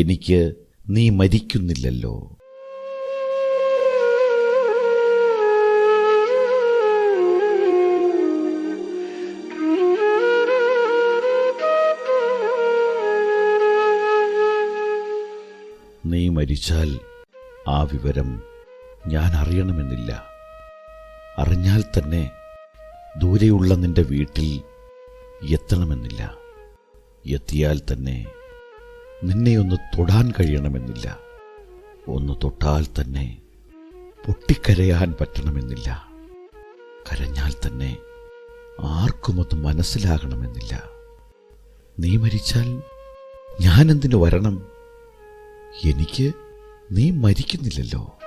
എനിക്ക് നീ മരിക്കുന്നില്ലല്ലോ. നീ മരിച്ചാൽ ആ വിവരം ഞാൻ അറിയണമെന്നില്ല. അറിഞ്ഞാൽ തന്നെ ദൂരെയുള്ള നിന്റെ വീട്ടിൽ എത്തണമെന്നില്ല. എത്തിയാൽ തന്നെ നിന്നെ ഒന്ന് തൊടാൻ കഴിയണമെന്നില്ല. ഒന്ന് തൊട്ടാൽ തന്നെ പൊട്ടിക്കരയാൻ പറ്റണമെന്നില്ല. കരഞ്ഞാൽ തന്നെ ആർക്കും അത് മനസ്സിലാകണമെന്നില്ല. നീ മരിച്ചാൽ ഞാനെന്തിനു വരണം? എനിക്ക് നീ മരിക്കുന്നില്ലല്ലോ.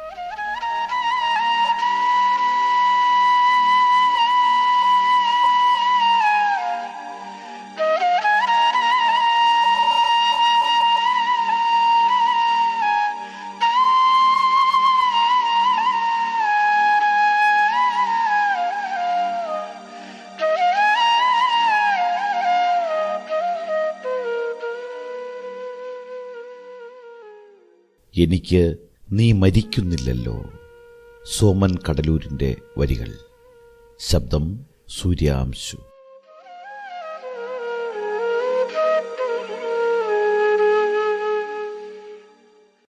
എനിക്ക് നീ മരിക്കുന്നില്ലല്ലോ. സോമൻ കടലൂരിന്റെ വരികൾ. ശബ്ദം സൂര്യാംശു.